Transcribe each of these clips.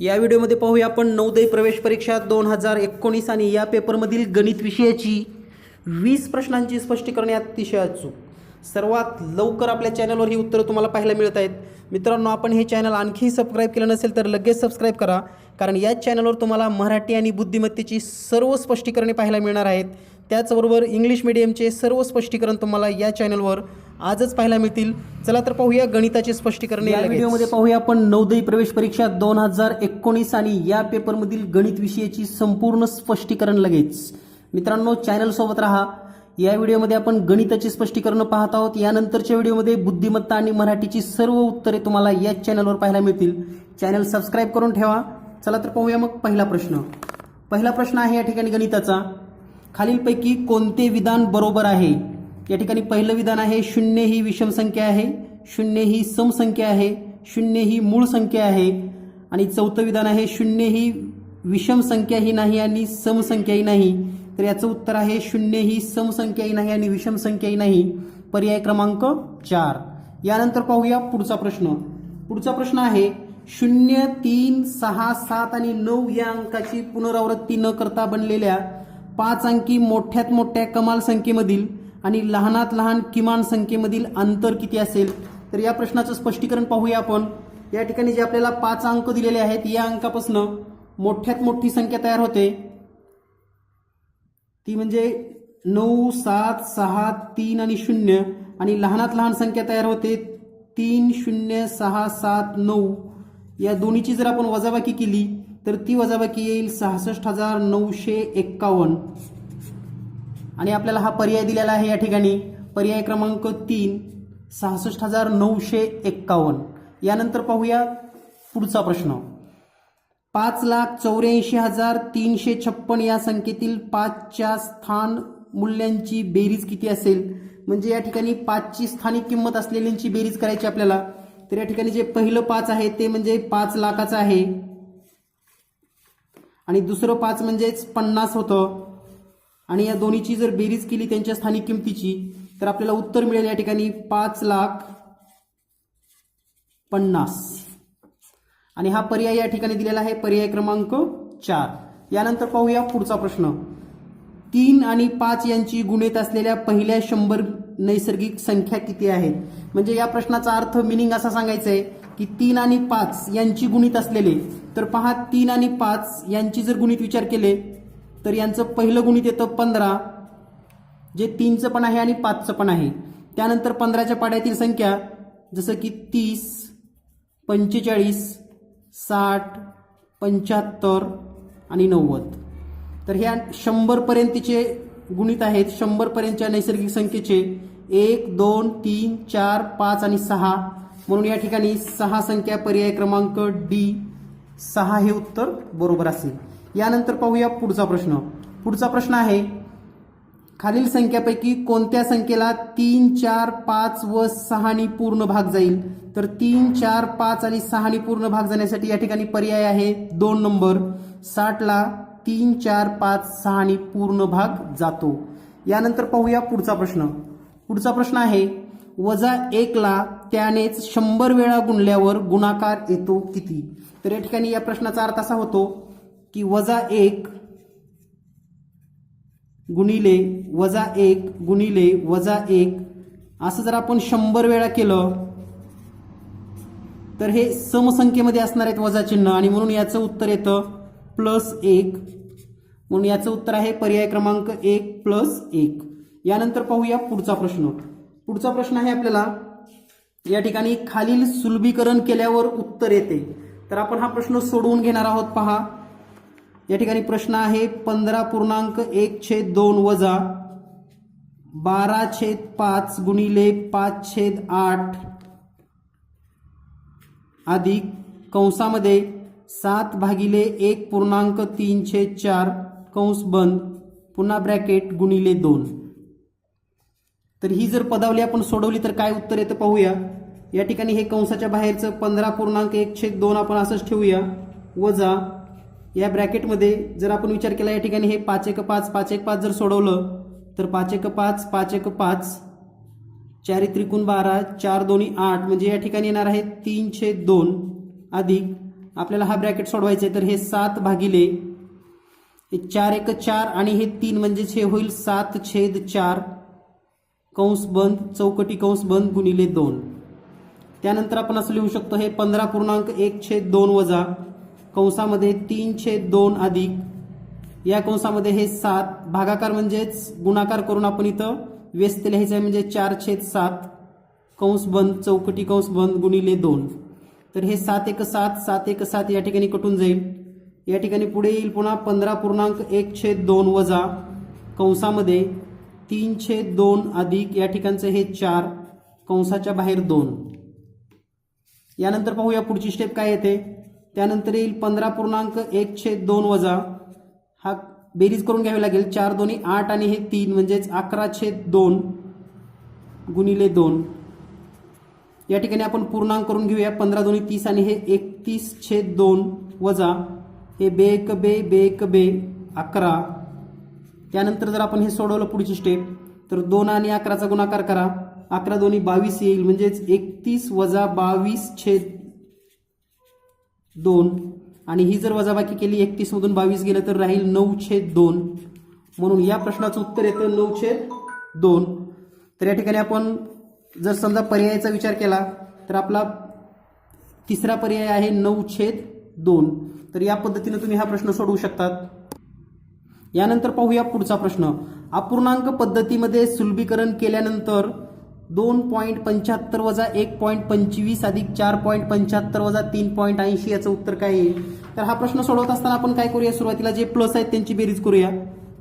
या व्हिडिओमध्ये पाहूया आपण नौदय प्रवेश परीक्षा दोन हजार एकोणीस आणि या पेपरमधील गणित विषयाची वीस प्रश्नांची स्पष्टीकरणे अतिशय अचूक. सर्वात लवकर आपल्या चॅनलवर ही उत्तरं तुम्हाला पाहायला मिळत आहेत. मित्रांनो आपण हे चॅनल आणखी सबस्क्राईब केलं नसेल तर लगेच सबस्क्राईब करा कारण या चॅनलवर तुम्हाला मराठी आणि बुद्धिमत्तेची सर्व स्पष्टीकरणे पाहायला मिळणार आहेत. त्याचबरोबर इंग्लिश मिडियमचे सर्व स्पष्टीकरण तुम्हाला या चॅनलवर आजच पाहायला मिळतील. चला तर पाहूया गणिताचे स्पष्टीकरण या व्हिडिओमध्ये पाहूया आपण नवोदय प्रवेश परीक्षा दोन हजार एकोणीस आणि या पेपरमधील गणित विषयाची संपूर्ण स्पष्टीकरण लगेच. मित्रांनो चॅनल सोबत राहा. या व्हिडिओमध्ये आपण गणिताची स्पष्टीकरण पाहत आहोत. यानंतरच्या व्हिडिओमध्ये बुद्धिमत्ता आणि मराठीची सर्व उत्तरे तुम्हाला या चॅनलवर पाहायला मिळतील. चॅनल सबस्क्राईब करून ठेवा. चला तर पाहूया मग पहिला प्रश्न. पहिला प्रश्न आहे या ठिकाणी गणिताचा. खालीलपैकी कोणते विधान बरोबर आहे? या ठिकाणी पहिलं विधान आहे शून्य ही विषम संख्या आहे शून्य ही सम संख्या आहे शून्य ही मूळ संख्या आहे आणि चौथं विधान आहे शून्य ही विषम संख्याही नाही आणि सम संख्याही नाही. तर याचं उत्तर आहे शून्य ही सम संख्याही नाही आणि विषम संख्याही नाही. पर्याय क्रमांक चार. यानंतर पाहूया पुढचा प्रश्न. पुढचा प्रश्न आहे शून्य तीन सहा सात आणि नऊ या अंकाची पुनरावृत्ती न करता बनलेल्या पाच अंकी मोठ्यात मोठ्या कमाल संख्येमधील आणि लहानात लहान किमान संख्येमधील अंतर किती असेल तर या प्रश्नाचं स्पष्टीकरण पाहूया आपण. या ठिकाणी जे आपल्याला पाच अंक दिलेले आहेत या अंकापासून मोठ्यात मोठी संख्या तयार होते. ती म्हणजे नऊ सात सहा तीन आणि शून्य. आणि लहानात लहान संख्या तयार होते तीन शून्य सहा सात नऊ. या दोन्हीची जर आपण वजाबाकी केली तर ती वजाबाकी येईल सहासष्ट हजार नऊशे एक्कावन्न. आणि आपल्याला हा पर्याय दिलेला आहे या ठिकाणी. पर्याय क्रमांक तीन सहासष्ट हजार नऊशे एक्कावन्न यानंतर पाहूया पुढचा प्रश्न. पाच लाख चौऱ्याऐंशी हजार तीनशे छप्पन या संख्येतील पाचच्या स्थान मूल्यांची बेरीज किती असेल? म्हणजे या ठिकाणी पाचची स्थानिक किंमत असलेल्यांची बेरीज करायची आपल्याला. तर या ठिकाणी जे पहिलं पाच आहे ते म्हणजे पाच लाखाचं आहे. आणि दुसरं पाच म्हणजेच पन्नास होतं. आणि या दोन्हीची जर बेरीज केली त्यांच्या स्थानिक किमतीची तर आपल्याला उत्तर मिळेल या ठिकाणी पाच लाख पन्नास. आणि हा पर्याय या ठिकाणी दिलेला आहे पर्याय क्रमांक चार. यानंतर पाहूया पुढचा प्रश्न. तीन आणि पाच यांची गुणित असलेल्या पहिल्या शंभर नैसर्गिक संख्या किती आहेत म्हणजे या प्रश्नाचा अर्थ मिनिंग असा सांगायचा आहे की तीन आणि पाच यांची गुणित असलेले तर पहा तीन आणि पाच यांची जर गुणित विचार केले तर यांचं पहिलं गुणित येतं पंधरा जे तीनचं पण आहे आणि पाचचं पण आहे. त्यानंतर पंधराच्या पाड्यातील संख्या जसं की तीस पंचेचाळीस साठ पंच्याहत्तर आणि नव्वद. तर ह्या शंभरपर्यंतचे गुणित आहेत शंभरपर्यंतच्या नैसर्गिक संख्येचे एक दोन तीन चार पाच आणि सहा. म्हणून या ठिकाणी सहा संख्या पर्याय क्रमांक डी सहा हे उत्तर बरोबर असेल. यानंतर पाहूया पुढचा प्रश्न. पुढचा प्रश्न आहे खालील संख्यापैकी कोणत्या संख्येला तीन चार पाच व सहानी पूर्ण भाग जाईल? तर तीन चार पाच आणि सहानी पूर्ण भाग जाण्यासाठी या ठिकाणी पर्याय आहे दोन नंबर. साठला तीन चार पाच सहानी पूर्ण भाग जातो. यानंतर पाहूया पुढचा प्रश्न. पुढचा प्रश्न आहे वजा एकला त्यानेच शंभर वेळा गुणल्यावर गुणाकार येतो किती? तर या ठिकाणी या प्रश्नाचा अर्थ असा होतो की वजा एक गुणिले वजा एक गुणिले वजा एक. असं जर आपण शंभर वेळा केलं तर हे समसंख्येमध्ये असणार आहेत वजा चिन्ह. आणि म्हणून याचं उत्तर येतं प्लस एक. म्हणून याचं उत्तर आहे पर्याय क्रमांक एक प्लस एक. यानंतर पाहूया पुढचा प्रश्न. पुढचा प्रश्न आहे आपल्याला या ठिकाणी खालील सुलभीकरण केल्यावर उत्तर येते. तर आपण हा प्रश्न सोडवून घेणार आहोत. पहा. या ठिकाणी प्रश्न आहे पंधरा पूर्णांक एक छेद दोन वजा बारा छेद पाच गुणिले पाच छेद आठ अधिक कंसामध्ये सात भागिले एक पूर्णांक तीन छेद चार कंस बंद पुन्हा ब्रॅकेट गुणिले दोन. तर ही जर पदावली आपण सोडवली तर काय उत्तर येतं पाहूया. या ठिकाणी हे कंसाच्या बाहेरचं पंधरा पूर्णांक एक छेद दोन आपण असंच ठेवूया. वजा या ब्रॅकेटमध्ये जर आपण विचार केला या ठिकाणी हे पाच एक पाच पाच एक पाच जर सोडवलं तर पाच एक पाच पाच एक पाच चारी त्रिकोण बारा चार दोन्ही आठ म्हणजे या ठिकाणी येणार आहे तीन छेद दोन अधिक आपल्याला हा ब्रॅकेट सोडवायचा आहे तर हे सात भागिले हे चार एक चार आणि हे तीन म्हणजेच हे होईल सात छेद चार कंस बंद चौकटी कंस बंद गुणिले दोन. त्यानंतर आपण असं लिहू शकतो हे पंधरा पूर्णांक एक छेद दोन वजा कंसामध्ये तीन छेद दोन अधिक. या कंसामध्ये हे सात. भागाकार म्हणजेच गुणाकार करून आपण इथं व्यस्त लिहायचं आहे म्हणजे चार छेद सात. कंस बंद चौकटी कंस बंद गुणिले दोन. तर हे सात एक सात सात एक सात या ठिकाणी कटून जाईल. या ठिकाणी पुढे येईल पुन्हा पंधरा पूर्णांक एक छेद दोन वजा कंसामध्ये तीन छेद दोन अधिक या ठिकाणचं हे चार कंसाच्या बाहेर दोन. यानंतर पाहूया पुढची स्टेप काय येते. त्यानंतर येईल पंधरा पूर्णांक एक छेद दोन वजा. हा बेरीज करून घ्यावी लागेल. चार दोन्ही आठ आणि हे तीन म्हणजेच अकरा छेद दोन गुणिले दोन. या ठिकाणी आपण पूर्णांक करून घेऊया. पंधरा दोन्ही तीस आणि हे एकतीस छेद दोन वजा. हे बे एक बे बे एक बे अकरा. त्यानंतर जर आपण हे सोडवलं पुढची स्टेप तर दोन आणि अकराचा गुणाकार करा. अकरा दोन्ही बावीस येईल म्हणजेच एकतीस वजा बावीस छेद दोन. आणि ही जर वजाबाकी केली एकतीस मधून बावीस गेलं तर राहील नऊ छेद दोन. म्हणून या प्रश्नाचं उत्तर येतं नऊ छेद दोन. तर या ठिकाणी आपण जर समजा पर्यायाचा विचार केला तर आपला तिसरा पर्याय आहे नऊ छेद दोन. तर या पद्धतीने तुम्ही हा प्रश्न सोडवू शकतात. यानंतर पाहूया पुढचा प्रश्न. अपूर्णांक पद्धतीमध्ये सुलभीकरण केल्यानंतर दोन पॉईंट पंच्याहत्तर वजा एक पॉईंट पंचवीस अधिक चार पॉईंट पंच्याहत्तर वजा तीन पॉईंट ऐंशी याचं उत्तर काय येईल तर हा प्रश्न सोडवत असताना आपण काय करूया? सुरुवातीला जे प्लस आहेत त्यांची बेरीज करूया.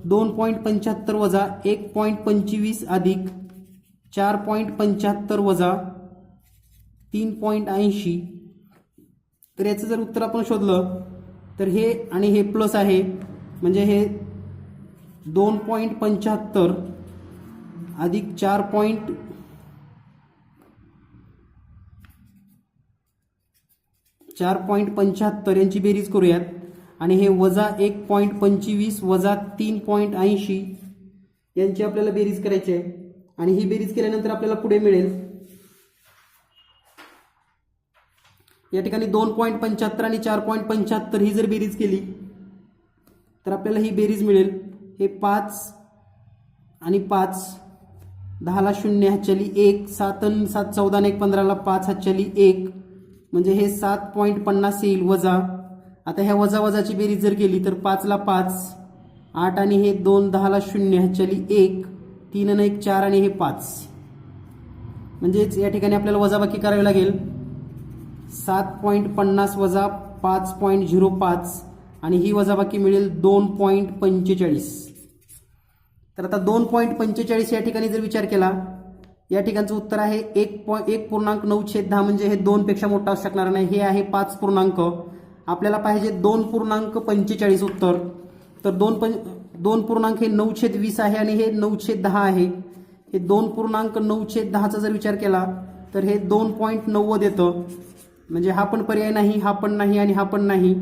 दोन पॉईंट पंच्याहत्तर वजा एक पॉईंट पंचवीस अधिक चार पॉईंट पंच्याहत्तर वजा तीन पॉईंट ऐंशी. तर याचं जर उत्तर आपण शोधलं तर हे आणि हे प्लस आहे म्हणजे हे दोन पॉईंट पंच्याहत्तर अधिक चार पॉईंट चार पॉईंट पंच्याहत्तर यांची बेरीज करूयात. आणि हे वजा एक पॉईंट पंचवीस वजा तीन पॉईंट ऐंशी यांची आपल्याला बेरीज करायची आहे. आणि ही बेरीज केल्यानंतर आपल्याला पुढे मिळेल. या ठिकाणी दोन पॉईंट पंच्याहत्तर आणि चार पॉईंट पंच्याहत्तर ही जर बेरीज केली तर आपल्याला ही बेरीज मिळेल. हे पाच आणि पाच दहाला शून्य हातच्याली एक सात अन सात चौदा आणि एक पंधराला पाच हातच्याली एक म्हणजे हे सात पॉईंट पन्नास येईल वजा. आता ह्या वजा वजाची बेरीज जर केली तर पाचला पाच आठ आणि हे दोन दहाला शून्य ह्याच्याली एक तीन आणि एक चार आणि हे पाच. म्हणजेच या ठिकाणी आपल्याला वजाबाकी करावी लागेल. सात पॉईंट पन्नास वजा पाच पॉईंट झिरो पाच आणि ही वजाबाकी मिळेल दोन पॉईंट पंचेचाळीस. तर आता दोन पॉईंट पंचेचाळीस या ठिकाणी जर विचार केला या ठिकाणचं उत्तर आहे एक पॉ एक पूर्णांक नऊ छेद दहा म्हणजे हे दोनपेक्षा मोठं असू शकणार नाही. हे आहे पाच पूर्णांक. आपल्याला पाहिजे दोन पूर्णांक पंचेचाळीस उत्तर. तर दोन पं दोन पूर्णांक हे नऊ छेद वीस आहे आणि हे नऊ छेद दहा आहे. हे दोन पूर्णांक नऊ छेद दहाचा जर विचार केला तर हे दोन पॉईंट नव्वद येतं. म्हणजे हा पण पर्याय नाही हा पण नाही आणि हा पण नाही.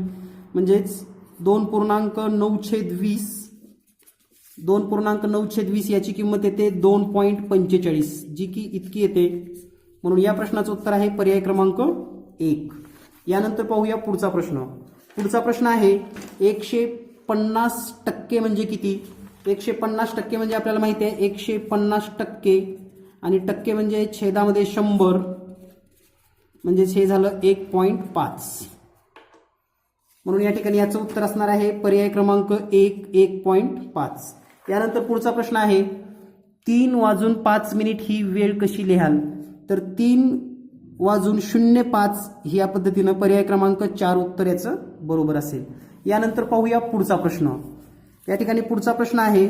म्हणजेच दोन पूर्णांक नऊ छेद वीस दोन पूर्णांक नऊ छेद वीस याची किंमत येते दोन पॉईंट पंचेचाळीस जी की इतकी येते. म्हणून या प्रश्नाचं उत्तर आहे पर्याय क्रमांक एक. यानंतर पाहूया पुढचा प्रश्न. पुढचा प्रश्न आहे एकशे पन्नास टक्के म्हणजे किती? एकशे पन्नास टक्के म्हणजे आपल्याला माहिती आहे एकशे पन्नास टक्के. आणि टक्के म्हणजे छेदामध्ये शंभर. म्हणजेच हे झालं एक पॉईंट पाच. म्हणून या ठिकाणी याचं उत्तर असणार आहे पर्याय क्रमांक एक एक पॉईंट पाच. यानंतर पुढचा प्रश्न आहे. तीन वाजून पाच मिनिट ही वेळ कशी लिहाल? तर तीन वाजून शून्य पाच ही या पद्धतीनं पर्याय क्रमांक चार उत्तर याचं बरोबर असेल. यानंतर पाहूया पुढचा प्रश्न. या ठिकाणी पुढचा प्रश्न आहे.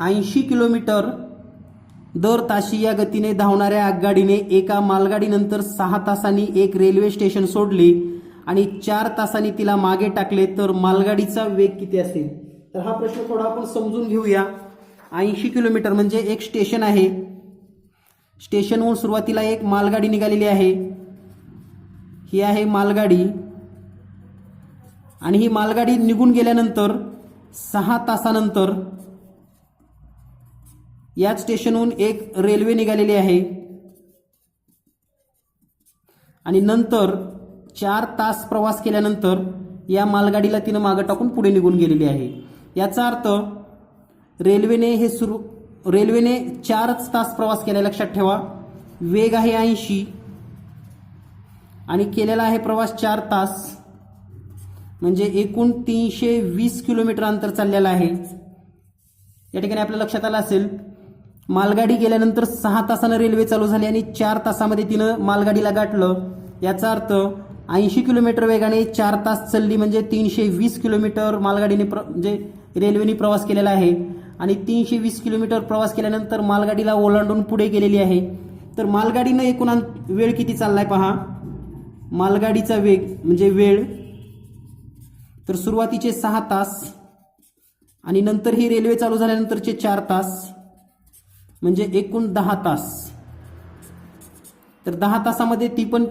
ऐंशी किलोमीटर दर ताशी या गतीने धावणाऱ्या आगगाडीने एका मालगाडीनंतर सहा तासांनी एक रेल्वे स्टेशन सोडले. आणि चार तासांनी तिला मागे टाकले तर मालगाडीचा वेग किती असेल? तर हा प्रश्न थोडा आपण समजून घेऊया. ऐंशी किलोमीटर म्हणजे एक स्टेशन आहे. स्टेशनहून सुरुवातीला एक मालगाडी निघालेली आहे. ही आहे मालगाडी. आणि ही मालगाडी निघून गेल्यानंतर सहा तासानंतर याच स्टेशनहून एक रेल्वे निघालेली आहे. आणि नंतर चार तास प्रवास केल्यानंतर या मालगाडीला तिनं मागं टाकून पुढे निघून गेलेली आहे. याचा अर्थ रेल्वेने हे सुरू रेल्वेने चारच तास प्रवास केला लक्षात ठेवा. वेग आहे ऐंशी. आणि केलेला आहे प्रवास चार तास. म्हणजे एकूण तीनशे वीस किलोमीटर अंतर चाललेलं आहे. या ठिकाणी आपल्या लक्षात आलं असेल मालगाडी गेल्यानंतर सहा तासानं रेल्वे चालू झाली आणि चार तासामध्ये तिनं मालगाडीला गाठलं. याचा अर्थ ऐंशी किलोमीटर वेगाने चार तास चालली म्हणजे तीनशे वीस किलोमीटर मालगाडीने प्र म्हणजे रेल्वेने प्रवास केलेला आहे. आणि तीनशे वीस किलोमीटर प्रवास केल्यानंतर मालगाडीला ओलांडून पुढे गेलेली आहे. तर मालगाडीनं एकूण वेळ किती चाललाय पहा? मालगाडीचा वेग म्हणजे वेळ. तर सुरुवातीचे सहा तास. आणि नंतर ही रेल्वे चालू झाल्यानंतरचे चार तास. म्हणजे एकूण दहा तास. तर दहा तासामध्ये ती पण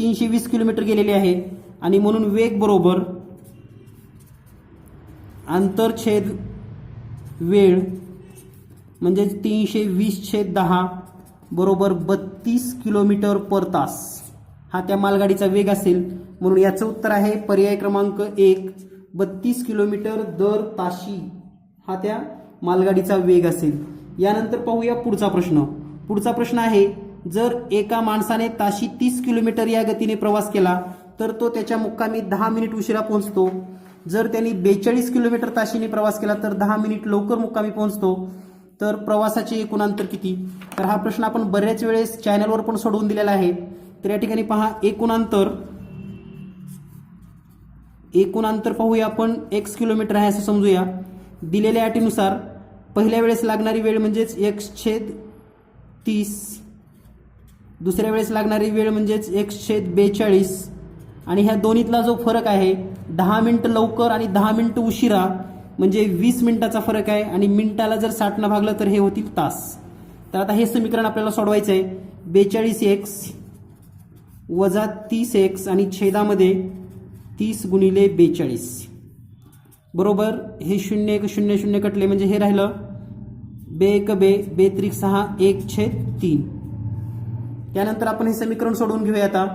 तीनशे वीस किलोमीटर गेलेली आहे आणि म्हणून वेग बरोबर आंतरछेद वेळ म्हणजे तीनशे वीस छेद दहा बरोबर बत्तीस किलोमीटर पर तास. हा त्या मालगाडीचा वेग असेल. म्हणून याचं उत्तर आहे पर्याय क्रमांक एक बत्तीस किलोमीटर दर ताशी हा त्या मालगाडीचा वेग असेल. यानंतर पाहूया पुढचा प्रश्न. पुढचा प्रश्न आहे जर एका माणसाने ताशी तीस किलोमीटर या गतीने प्रवास केला तर तो त्याच्या मुक्कामी दहा मिनिट उशिरा पोहोचतो. जर त्यांनी बेचाळीस किलोमीटर ताशीने प्रवास केला तर दहा मिनिट लवकर मुक्कामी पोहोचतो. तर प्रवासाचे एकूण अंतर किती? तर हा प्रश्न आपण बऱ्याच वेळेस चॅनलवर पण सोडवून दिलेला आहे. तर या ठिकाणी पहा एकूण अंतर. एकूण अंतर पाहूया आपण एक्स किलोमीटर आहे असं समजूया. दिलेल्या अटीनुसार पहिल्या वेळेस लागणारी वेळ म्हणजेच एक्स छेद तीस. दुसऱ्या वेळेस लागणारी वेळ म्हणजेच एकशे छेद बेचाळीस. आणि ह्या दोन्हीतला जो फरक आहे दहा मिनटं लवकर आणि दहा मिनटं उशिरा म्हणजे वीस मिनिटाचा फरक आहे आणि मिनिटाला जर साठनं भागलं तर हे होतील तास. तर आता हे समीकरण आपल्याला सोडवायचं आहे बेचाळीस एक्स वजा तीस एक्स आणि छेदामध्ये तीस गुणिले बेचाळीस. बरोबर? हे शून्य एक शून्य शून्य कटले म्हणजे हे राहिलं. बे एक बे बे त्रिक सहा एक छेद तीन. त्यानंतर आपण हे समीकरण सोडवून घेऊया आता.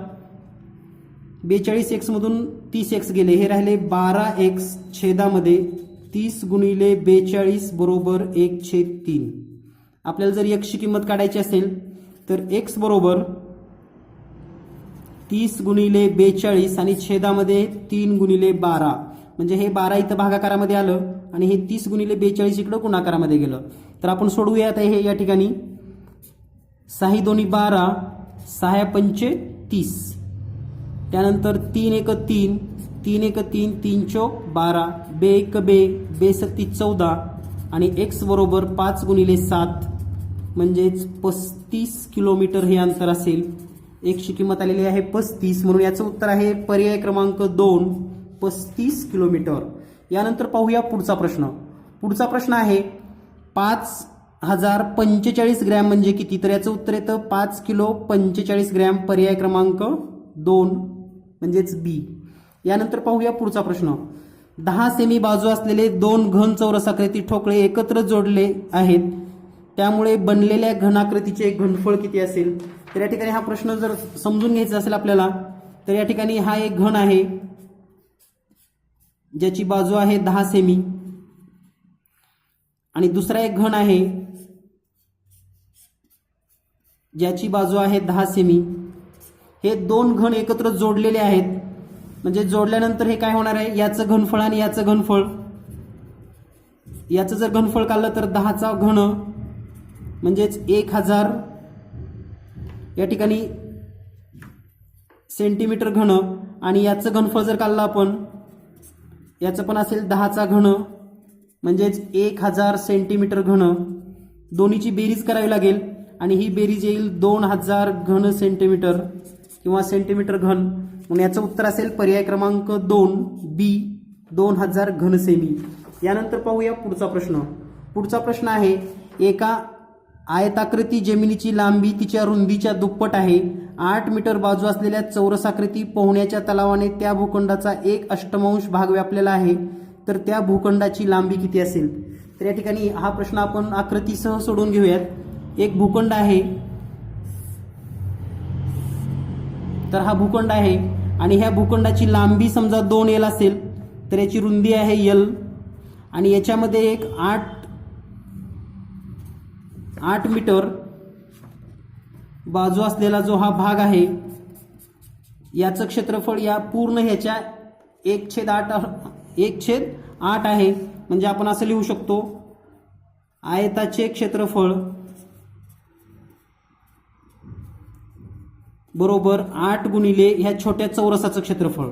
बेचाळीस एक्समधून तीस एक्स गेले. हे राहिले बारा एक्स छेदामध्ये तीस गुणिले बेचाळीस बरोबर एक छेद तीन. आपल्याला जर एक्सची किंमत काढायची असेल तर एक्स बरोबर तीस गुणिले बेचाळीस आणि छेदामध्ये तीन गुणिले बारा. म्हणजे हे बारा इथं भागाकारामध्ये आलं आणि हे तीस गुणिले बेचाळीस इकडं गुणाकारामध्ये गेलं. तर आपण सोडवूया आता हे या ठिकाणी. सहा दोन्ही बारा सहा पंचे तीस. त्यानंतर तीन एक तीन तीन एक तीन तीन चौक बारा बे एक बे बे सत्ती चौदा आणि एक्स बरोबर पाच गुणिले सात म्हणजेच पस्तीस किलोमीटर हे अंतर असेल. एकची किंमत आलेली आहे पस्तीस म्हणून याचं उत्तर आहे पर्याय क्रमांक दोन पस्तीस किलोमीटर. यानंतर पाहूया पुढचा प्रश्न. पुढचा प्रश्न आहे पाच हजार पंचेचाळीस ग्रॅम म्हणजे किती? तर याचं उत्तर येतं पाच किलो पंचेचाळीस ग्रॅम पर्याय क्रमांक दोन म्हणजेच बी. यानंतर पाहूया पुढचा प्रश्न. दहा सेमी बाजू असलेले दोन घन चौरसाकृती ठोकळे एकत्र जोडले आहेत. त्यामुळे बनलेल्या घनाकृतीचे घनफळ किती असेल? तर या ठिकाणी हा प्रश्न जर समजून घ्यायचा असेल आपल्याला तर या ठिकाणी हा एक घन आहे. ज्याची बाजू आहे दहा सेमी. आणि दुसरा एक घन आहे ज्याची बाजू आहे दहा सेमी हे दोन घन एकत्र जोडलेले आहेत. म्हणजे जोडल्यानंतर हे काय होणार आहे? याचं घनफळ आणि याचं घनफळ. याचं जर घनफळ काढलं तर दहाचा घन म्हणजेच एक हजार. या ठिकाणी सेंटीमीटर घन आणि याचं घनफळ जर काढलं आपण याचं पण असेल दहाचा घन म्हणजेच एक हजार सेंटीमीटर घन. दोन्हीची बेरीज करावी लागेल. आणि ही बेरीज येईल दोन हजार घन सेंटीमीटर किंवा सेंटीमीटर घन. म्हणून याचं उत्तर असेल पर्याय क्रमांक दोन बी दोन हजार घन सेमी यानंतर पाहूया पुढचा प्रश्न. पुढचा प्रश्न आहे एका आयताकृती जमिनीची लांबी तिच्या रुंदीच्या दुप्पट आहे. आठ मीटर बाजू असलेल्या चौरसाकृती पोहण्याच्या तलावाने त्या भूखंडाचा एक अष्टमांश भाग व्यापलेला आहे. तर त्या भूखंडाची लांबी किती असेल? तर या ठिकाणी हा प्रश्न आपण आकृतीसह सोडून घेऊयात. एक भूखंड आहे. तर हा भूखंड आहे. आणि ह्या भूखंडाची लांबी समजा दोन एल असेल तर याची रुंदी आहे यल आणि याच्यामध्ये एक आठ आठ मीटर बाजू असलेला जो हा भाग आहे याचं क्षेत्रफळ या पूर्ण ह्याच्या एक छेद आठ एक छेद आठ आहे. म्हणजे आपण असं लिहू शकतो. आयताचे क्षेत्रफळ बरोबर आठ गुणिले ह्या छोट्या चौरसाचं क्षेत्रफळ.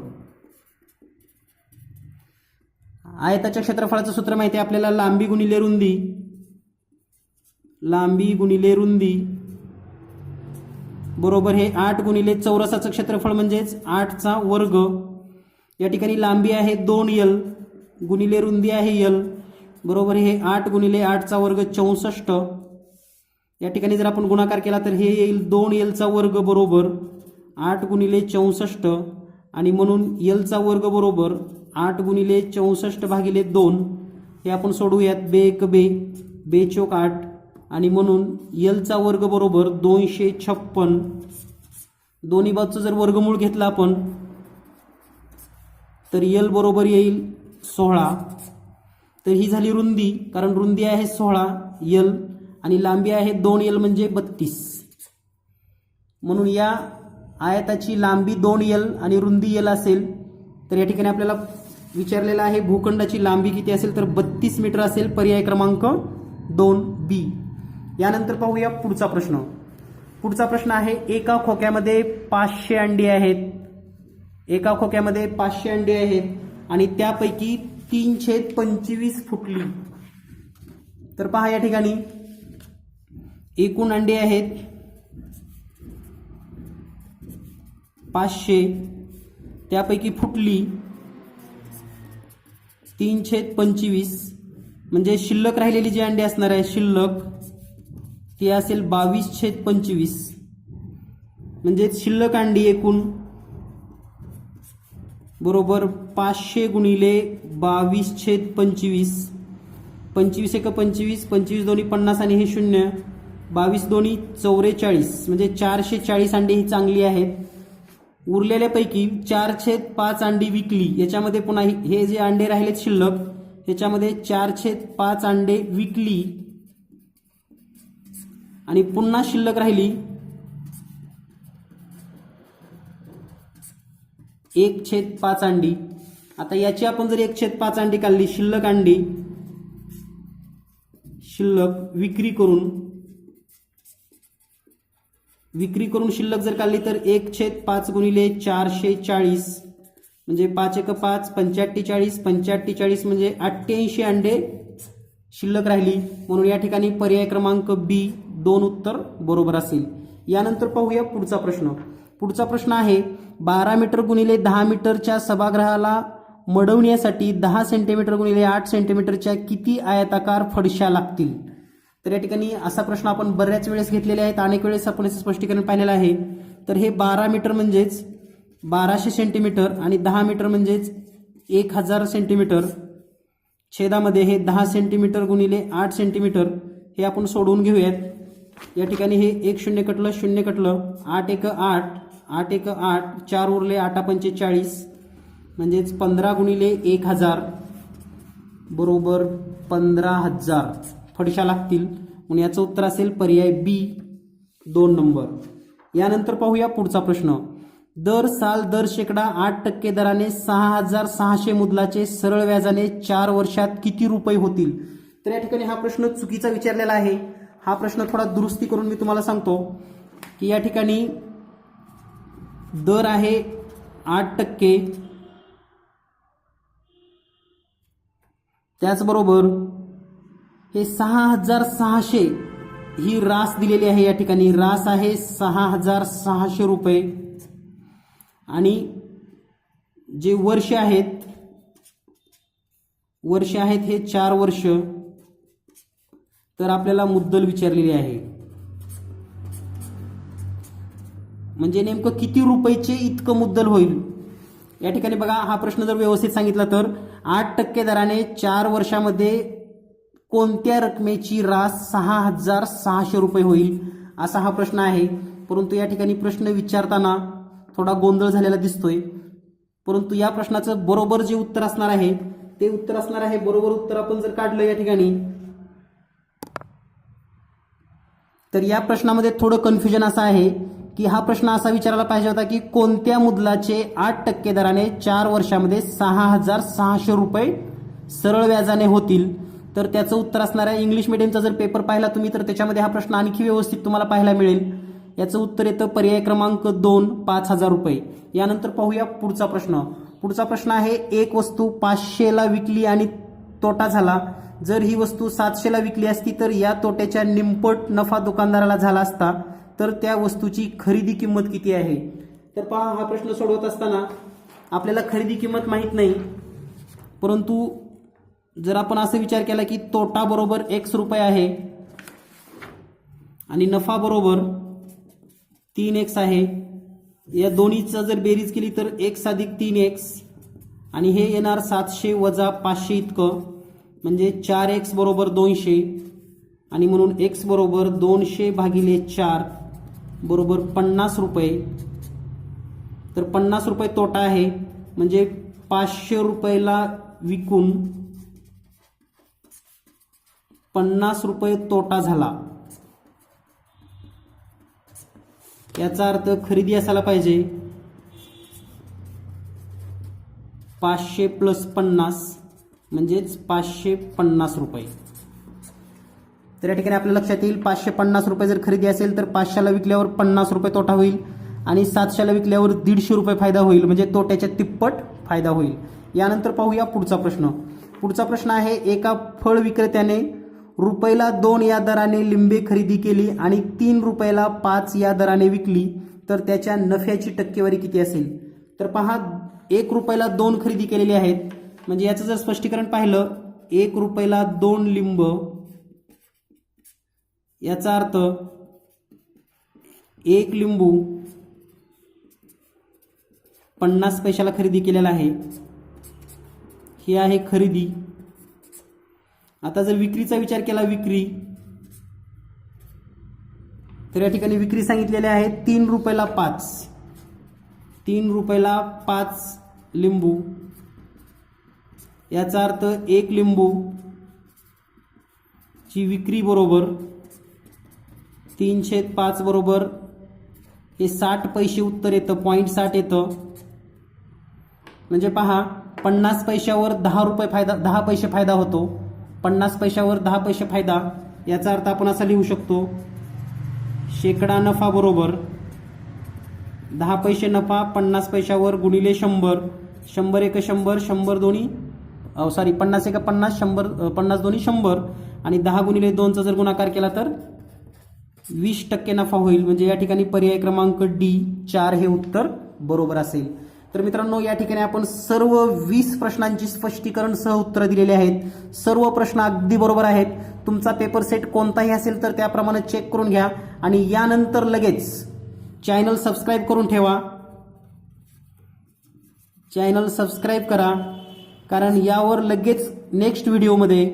आयताच्या क्षेत्रफळाचं सूत्र माहिती आहे आपल्याला? लांबी गुणिले रुंदी. लांबी गुणिले रुंदी. बरोबर हे आठ गुणिले चौरसाचं क्षेत्रफळ म्हणजेच आठचा वर्ग. या ठिकाणी लांबी आहे दोन यल गुणिले रुंदी आहे यल बरोबर हे आठ गुणिले आठचा वर्ग चौसष्ट. या ठिकाणी जर आपण गुणाकार केला तर हे येईल दोन एलचा वर्ग बरोबर आठ गुणिले चौसष्ट. आणि म्हणून एलचा वर्ग बरोबर आठ गुणिले चौसष्ट भागिले दोन. हे आपण सोडवूयात. बे एक बे. बे चोक आठ. आणि म्हणून एलचा वर्ग बरोबर दोनशे छप्पन. दोन्ही बाजूचं जर वर्गमूळ घेतला आपण तर यल बरोबर येईल सोळा. तर ही झाली रुंदी कारण रुंदी आहे सोळा. यल आणि लांबी आहे दोन यल म्हणजे बत्तीस. म्हणून या आयताची लांबी दोन यल आणि रुंदी एल असेल तर या ठिकाणी आपल्याला विचारलेला आहे भूखंडाची लांबी किती असेल तर बत्तीस मीटर असेल पर्याय क्रमांक दोन बी. यानंतर पाहूया पुढचा प्रश्न. पुढचा प्रश्न आहे एका खोक्यामध्ये पाचशे अंडी आहेत. एका खोक्यामध्ये पाचशे अंडी आहेत आणि त्यापैकी तीनशे पंचवीस फुटली. तर पहा या ठिकाणी एकूण अंडे आहेत. पाचशे. त्यापैकी फुटली तीनशे पंचवीस. म्हणजे शिल्लक राहिलेली जी अंडी असणार आहे शिल्लक ती असेल बावीस छेद पंचवीस. म्हणजे शिल्लक अंडी एकूण बरोबर पाचशे गुणिले बावीस छेद पंचवीस. पंचवीस एक पंचवीस पंचवीस दोन्ही पन्नास आणि हे शून्य. बावीस दोन्ही चौवेचाळीस म्हणजे चारशे चाळीस अंडी ही चांगली आहेत. उरलेल्यापैकी चारशे पाच अंडी विकली. याच्यामध्ये पुन्हा हे- जे अंडे राहिलेत शिल्लक ह्याच्यामध्ये चारशे पाच अंडे विकली. आणि पुन्हा शिल्लक राहिली. एक छेद पाच अंडी. आता याची आपण जर एक छेद पाच अंडी काढली शिल्लक अंडी शिल्लक विक्री करून विक्री करून शिल्लक जर काढली तर एक छेद पाच गुणिले चारशे चाळीस म्हणजे पाच एक पाच पंच्याहत्तेचाळीस पंच्याहत्तेचाळीस म्हणजे अठ्ठ्याऐंशी अंडे शिल्लक राहिली. म्हणून या ठिकाणी पर्याय क्रमांक बी दोन उत्तर बरोबर असेल. यानंतर पाहूया पुढचा प्रश्न. पुढचा प्रश्न आहे बारा मीटर गुणिले दहा मीटरच्या सभागृहाला मडवण्यासाठी दहा सेंटीमीटर गुणिले आठ सेंटीमीटरच्या किती आयताकार फडशा लागतील? तर या ठिकाणी असा प्रश्न आपण बऱ्याच वेळेस घेतलेले आहेत. अनेक वेळेस आपण याचं स्पष्टीकरण पाहिलेलं आहे. तर हे बारा मीटर म्हणजेच बाराशे सेंटीमीटर आणि दहा मीटर म्हणजेच एक हजार सेंटीमीटर छेदामध्ये हे दहा सेंटीमीटर गुणिले आठ सेंटीमीटर हे आपण सोडवून घेऊयात. या ठिकाणी हे एक शून्य कटलं शून्य कटलं आठ एक आठ आठ एक आठ चार उरले आठा पंचेचाळीस म्हणजेच पंधरा गुणिले एक हजार बरोबर पंधरा हजार. फडशा लागतील. म्हणून याचं उत्तर असेल पर्याय बी दोन नंबर. यानंतर पाहूया पुढचा प्रश्न. दर साल दर शेकडा आठ टक्के दराने सहा हजार सहाशे मुदलाचे सरळ व्याजाने चार वर्षात किती रुपये होतील? तर या ठिकाणी हा प्रश्न चुकीचा विचारलेला आहे. हा प्रश्न थोडा दुरुस्ती करून मी तुम्हाला सांगतो की या ठिकाणी दर आहे आठ टक्के. त्याचबरोबर हे सहा हजार सहाशे ही रास दिलेली आहे या ठिकाणी. रास आहे सहा हजार सहाशे रुपये. आणि जे वर्ष आहेत वर्ष आहेत हे चार वर्ष. तर आपल्याला मुद्दल विचारलेली आहे. म्हणजे नेमकं किती रुपयेचे इतकं मुद्दल होईल? या ठिकाणी बघा हा प्रश्न जर व्यवस्थित सांगितला तर आठ टक्के दराने चार वर्षामध्ये कोणत्या रकमेची रास सहा हजार सहाशे रुपये होईल? असा हा प्रश्न आहे. परंतु या ठिकाणी प्रश्न विचारताना थोडा गोंधळ झालेला दिसतोय. परंतु या प्रश्नाचं बरोबर जे उत्तर असणार आहे ते उत्तर असणार आहे बरोबर उत्तर आपण जर काढलं या ठिकाणी तर या प्रश्नामध्ये थोडं कन्फ्युजन असं आहे की हा प्रश्न असा विचारायला पाहिजे होता की कोणत्या मुदलाचे आठ टक्के दराने चार वर्षामध्ये सहा हजार सहाशे रुपये सरळ व्याजाने होतील? तर त्याचं उत्तर असणार आहे. इंग्लिश मिडियमचा जर पेपर पाहिला तुम्ही तर त्याच्यामध्ये हा प्रश्न आणखी व्यवस्थित तुम्हाला पाहायला मिळेल. याचं उत्तर येतं पर्याय क्रमांक दोन पाच हजार रुपये. यानंतर पाहूया पुढचा प्रश्न. पुढचा प्रश्न आहे एक वस्तू पाचशेला विकली आणि तोटा झाला. जर ही वस्तू सातशेला विकली असती तर या तोट्याच्या निंपट नफा दुकानदाराला झाला असता तर त्या वस्तूची खरेदी किंमत किती आहे? तर पहा हा प्रश्न सोडवत असताना आपल्याला खरेदी किंमत माहीत नाही परंतु जर आपण असं विचार केला की तोटा बरोबर एक्स रुपये आहे आणि नफा बरोबर तीन एक्स आहे या दोन्हीचा जर बेरीज केली तर एक्स अधिक तीन एक्स आणि हे येणार सातशे वजा पाचशे इतकं म्हणजे चार एक्स बरोबर दोनशे आणि म्हणून एक्स बरोबर दोनशे भागिले चार बरोबर पन्नास रुपये. तर पन्नास रुपये तोटा आहे म्हणजे पाचशे रुपयाला विकून पन्नास रुपये तोटा झाला. याचा अर्थ खरेदी असायला पाहिजे. पाचशे प्लस पन्नास म्हणजेच पाचशे पन्नास रुपये. तर या ठिकाणी आपल्या लक्षात येईल पाचशे पन्नास रुपये जर खरेदी असेल तर पाचशेला विकल्यावर पन्नास रुपये तोटा होईल आणि सातशेला विकल्यावर दीडशे रुपये फायदा होईल म्हणजे तोट्याच्या तिप्पट फायदा होईल. यानंतर पाहूया पुढचा प्रश्न. पुढचा प्रश्न आहे एका फळ विक्रेत्याने रुपयाला दोन या दराने लिंबे खरेदी केली आणि तीन रुपयाला पाच या दराने विकली तर त्याच्या नफ्याची टक्केवारी किती असेल? तर पहा एक रुपयाला दोन खरेदी केलेली आहेत. म्हणजे याचं जर स्पष्टीकरण पाहिलं एक रुपयाला दोन लिंब याचा अर्थ एक लिंबू पन्नास पैशाला खरेदी केलेला आहे. ही आहे खरेदी. आता जर विक्रीचा विचार केला विक्री. तर या ठिकाणी विक्री सांगितलेली आहे तीन रुपयाला पाच. तीन रुपयाला पाच लिंबू. याचा अर्थ एक लिंबू ची विक्री बरोबर तीनशे पाच बरोबर हे साठ पैसे उत्तर येतं पॉईंट साठ येतं. म्हणजे पहा पन्नास पैशावर दहा रुपये फायदा दहा पैसे फायदा होतो. पन्नास पैशावर दहा पैसे फायदा याचा अर्थ आपण असा लिहू शकतो शेकडा नफा बरोबर दहा पैसे नफा पन्नास पैशावर गुणिले शंभर शंभर एक शंभर शंभर दोन्ही सॉरी पन्नास एक पन्नास शंभर पन्नास दोन्ही शंभर आणि दहा गुणिले दोनचा जर गुणाकार केला तर वीस टक्के नफा होईल म्हणजे या ठिकाणी पर्याय क्रमांक डी चार हे उत्तर बरोबर असेल. तर मित्रांनो या ठिकाणी आपण सर्व वीस प्रश्नांची स्पष्टीकरण सह उत्तरं दिलेली आहेत. सर्व प्रश्न अगदी बरोबर आहेत. तुमचा पेपर सेट कोणताही असेल तर त्याप्रमाणे चेक करून घ्या. आणि यानंतर लगेच चॅनल सबस्क्राईब करून ठेवा. चॅनल सबस्क्राईब करा. कारण यावर लगेच नेक्स्ट व्हिडिओमध्ये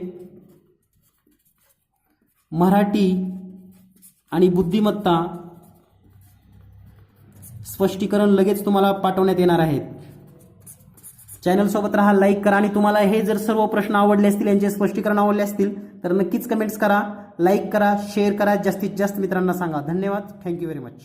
मराठी आणि बुद्धिमत्ता स्पष्टीकरण लगेच तुम्हाला पाठवण्यात येणार आहेत चॅनलसोबत राहा लाईक करा आणि तुम्हाला हे जर सर्व प्रश्न आवडले असतील यांचे स्पष्टीकरण आवडले असतील तर नक्कीच कमेंट्स करा लाईक करा शेअर करा. जास्तीत जास्त मित्रांना सांगा. धन्यवाद. Thank you very much